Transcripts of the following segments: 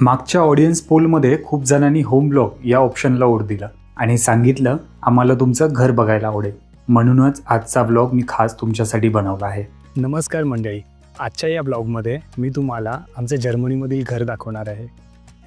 मागच्या ऑडियन्स पोलमध्ये खूप जणांनी होम ब्लॉग या ऑप्शनला ओढ दिला. आणि सांगितलं आम्हाला तुमचं घर बघायला आवडेल. म्हणूनच आजचा ब्लॉग मी खास तुमच्यासाठी बनवला आहे. नमस्कार मंडळी. आजच्या या ब्लॉगमध्ये मी तुम्हाला आमचे जर्मनीमधील घर दाखवणार आहे.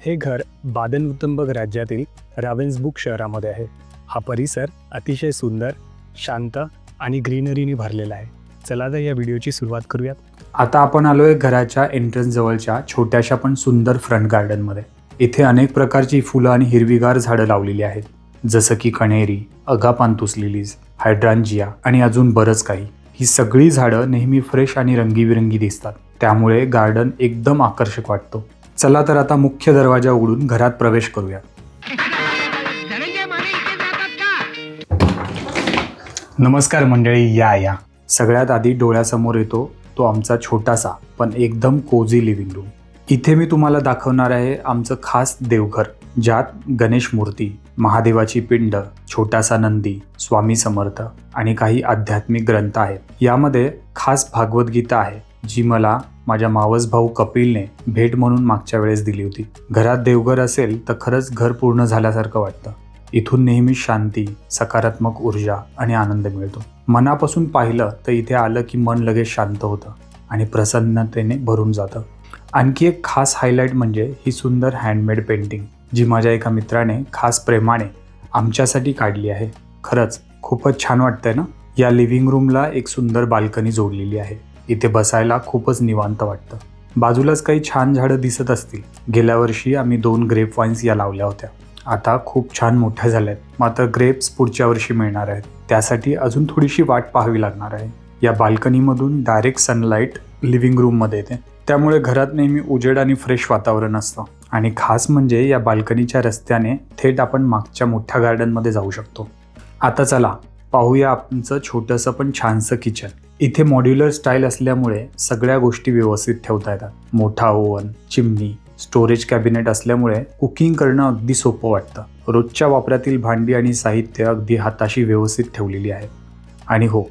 हे घर बादन वुतंबर्ग राज्यातील रावेन्सबुक शहरामध्ये आहे. हा परिसर अतिशय सुंदर शांत आणि ग्रीनरीने भरलेला आहे. चला तर या व्हिडिओची सुरुवात करूयात. आता आपण आलोय घराच्या एंट्रन्स जवळच्या छोट्याशा पण सुंदर फ्रंट गार्डनमध्ये इथे अनेक प्रकारची फुलं आणि हिरवीगार झाडं लावलेली आहेत. जसं की कणेरी अगापांतुस लिलीज हायड्रांजिया आणि अजून बरंच काही. ही सगळी झाडं नेहमी फ्रेश आणि रंगीबिरंगी दिसतात. त्यामुळे गार्डन एकदम आकर्षक वाटतो. चला तर आता मुख्य दरवाजा उघडून घरात प्रवेश करूया नमस्कार मंडळी या या. सगळ्यात आधी डोळ्यासमोर येतो तो आमचा छोटासा पण एकदम कोझी लिव्हिंग रूम इथे मी तुम्हाला दाखवणार आहे आमचं खास देवघर ज्यात गणेश मूर्ती महादेवाची पिंड छोटासा नंदी स्वामी समर्थ आणि काही आध्यात्मिक ग्रंथ आहेत. यामध्ये खास भागवद्गीता आहे जी मला माझ्या मावस भाऊ कपिलने भेट म्हणून मागच्या वेळेस दिली होती. घरात देवघर असेल तर खरंच घर पूर्ण झाल्यासारखं वाटतं. इथून नेहमी शांती सकारात्मक ऊर्जा आणि आनंद मिळतो. मनापासून पाहिलं तर इथे आलं की मन लगेच शांत होतं आणि प्रसन्नतेने भरून जातं. आणखी एक खास हायलाईट म्हणजे ही सुंदर हँडमेड पेंटिंग जी माझ्या एका मित्राने खास प्रेमाने आमच्यासाठी काढली आहे. खरंच खूपच छान वाटतंय ना? या लिव्हिंग रूमला एक सुंदर बाल्कनी जोडलेली आहे. इथे बसायला खूपच निवांत वाटतं. बाजूलाच काही छान झाडं दिसत असतील. गेल्या वर्षी आम्ही दोन ग्रेप वाईन्स या लावल्या होत्या. आता खूप छान मोठ्या झाल्यात. मात्र ग्रेप्स पुढच्या वर्षी मिळणार आहेत. त्यासाठी अजून थोडीशी वाट पाहावी लागणार आहे. या बाल्कनीमधून डायरेक्ट सनलाईट लिव्हिंग रूममध्ये येते. त्यामुळे घरात नेहमी उजेड आणि फ्रेश वातावरण असतं. आणि खास म्हणजे या बाल्कनीच्या रस्त्याने थेट आपण मागच्या मोठ्या गार्डनमध्ये जाऊ शकतो. आता चला पाहूया आमचं छोटंसं पण छानसं किचन इथे मॉड्युलर स्टाईल असल्यामुळे सगळ्या गोष्टी व्यवस्थित ठेवता येतात. मोठा ओव्हन चिमणी स्टोरेज कॅबिनेट असल्यामुळे कुकिंग करणं अगदी सोपं वाटतं. रोजच्या वापरातील भांडी आणि साहित्य अगदी हाताशी व्यवस्थित ठेवलेली आहे. आणि हो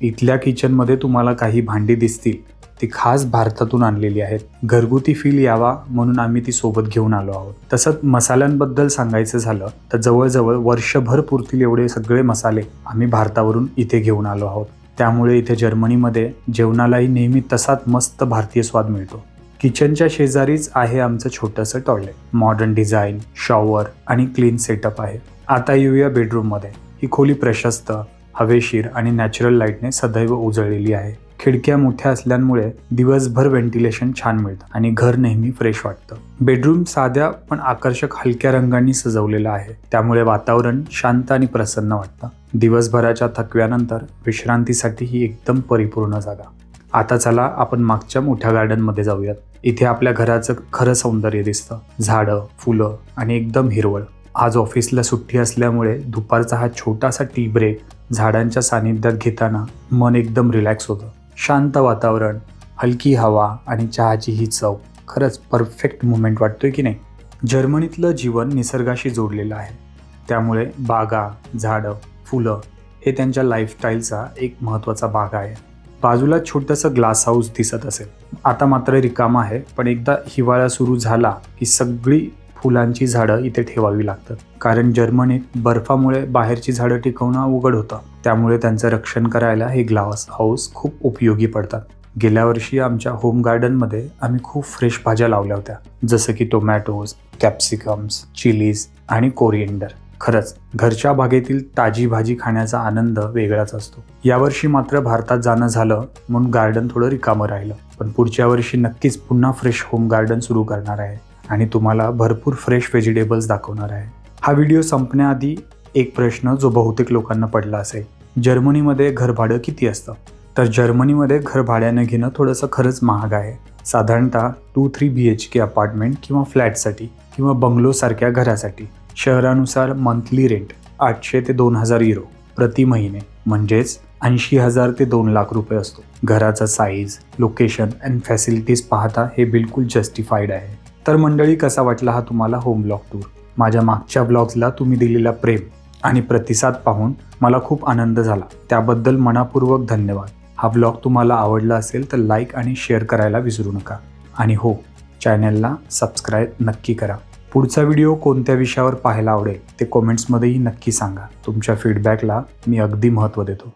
इथल्या किचनमध्ये तुम्हाला काही भांडी दिसतील. ती खास भारतातून आणलेली आहेत. घरगुती फील यावा म्हणून आम्ही ती सोबत घेऊन आलो आहोत. तसंच मसाल्यांबद्दल सांगायचं झालं तर जवळजवळ वर्षभर पुरतील एवढे सगळे मसाले आम्ही भारतावरून इथे घेऊन आलो आहोत. त्यामुळे इथे जर्मनीमध्ये जेवणालाही नेहमी तसाच मस्त भारतीय स्वाद मिळतो. किचनच्या शेजारीच आहे आमचं छोटंसं टॉयलेट मॉडर्न डिझाईन शॉवर आणि क्लीन सेटअप आहे. आता येऊया बेडरूममध्ये ही खोली प्रशस्त हवेशीर आणि नॅचरल लाईटने सदैव उजळलेली आहे. खिडक्या मोठ्या असल्यामुळे दिवसभर व्हेंटिलेशन छान मिळतं आणि घर नेहमी फ्रेश वाटतं. बेडरूम साध्या पण आकर्षक हलक्या रंगांनी सजवलेलं आहे. त्यामुळे वातावरण शांत आणि प्रसन्न वाटतं. दिवसभराच्या थकव्यानंतर विश्रांतीसाठी ही एकदम परिपूर्ण जागा. आता चला आपण मागच्या मोठ्या गार्डनमध्ये जाऊयात. इथे आपल्या घराचं खरं सौंदर्य दिसतं. झाडं फुलं आणि एकदम हिरवळ. आज ऑफिसला सुट्टी असल्यामुळे दुपारचा हा छोटासा टी ब्रेक झाडांच्या सानिध्यात घेताना मन एकदम रिलॅक्स होतं. शांत वातावरण हलकी हवा आणि चहाची ही चव. खरंच परफेक्ट मुमेंट वाटतोय की नाही? जर्मनीतलं जीवन निसर्गाशी जोडलेलं आहे. त्यामुळे बागा झाडं फुलं हे त्यांच्या लाईफस्टाईलचा एक महत्त्वाचा भाग आहे. बाजूला छोटंसं ग्लास हाऊस दिसत असेल. आता मात्र रिकामा आहे पण एकदा हिवाळा सुरू झाला की सगळी फुलांची झाडं इथे ठेवावी लागतात. कारण जर्मनीत बर्फामुळे बाहेरची झाडं टिकवणं अवघड होतं. त्यामुळे त्यांचं रक्षण करायला हे ग्लास हाऊस खूप उपयोगी पडतात. गेल्या वर्षी आमच्या होम गार्डनमध्ये आम्ही खूप फ्रेश भाज्या लावल्या होत्या. जसं की टोमॅटोज कॅप्सिकम्स चिलीज आणि कोरिएंडर खरंच घरच्या बागेतील ताजी भाजी खाण्याचा आनंद वेगळाच असतो. यावर्षी मात्र भारतात जाणं झालं म्हणून गार्डन थोडं रिकामं राहिलं. पण पुढच्या वर्षी नक्कीच पुन्हा फ्रेश होम गार्डन सुरू करणार आहे आणि तुम्हाला भरपूर फ्रेश व्हेजिटेबल्स दाखवणार आहे. हा व्हिडिओ संपण्याआधी एक प्रश्न जो बहुतेक लोकांना पडला असेल जर्मनीमध्ये घरभाडं किती असतं? तर जर्मनीमध्ये घर भाड्यानं घेणं थोडंसं खरंच महाग आहे. साधारणतः two three B H K apartment किंवा फ्लॅटसाठी किंवा बंगलोसारख्या घरासाठी. शहरानुसार मंथली रेंट आठशे ते दोन हजार युरो प्रति महिने म्हणजेच ऐंशी हजार ते दोन लाख रुपये असतो. घराचा साईज लोकेशन अँड फॅसिलिटीज पाहता हे बिलकुल जस्टिफाईड आहे. तर मंडळी कसा वाटला हा तुम्हाला होम ब्लॉग टूर माझ्या मागच्या ब्लॉग्सला तुम्ही दिलेला प्रेम आणि प्रतिसाद पाहून मला खूप आनंद झाला. त्याबद्दल मनापूर्वक धन्यवाद. हा ब्लॉग तुम्हाला आवडला असेल तर लाईक आणि शेअर करायला विसरू नका. आणि हो चॅनलला सबस्क्राईब नक्की करा. पुढचा व्हिडिओ कोणत्या विषयावर पाहायला आवडेल ते कॉमेंट्समध्येही नक्की सांगा. तुमच्या फीडबॅकला मी अगदी महत्त्व देतो.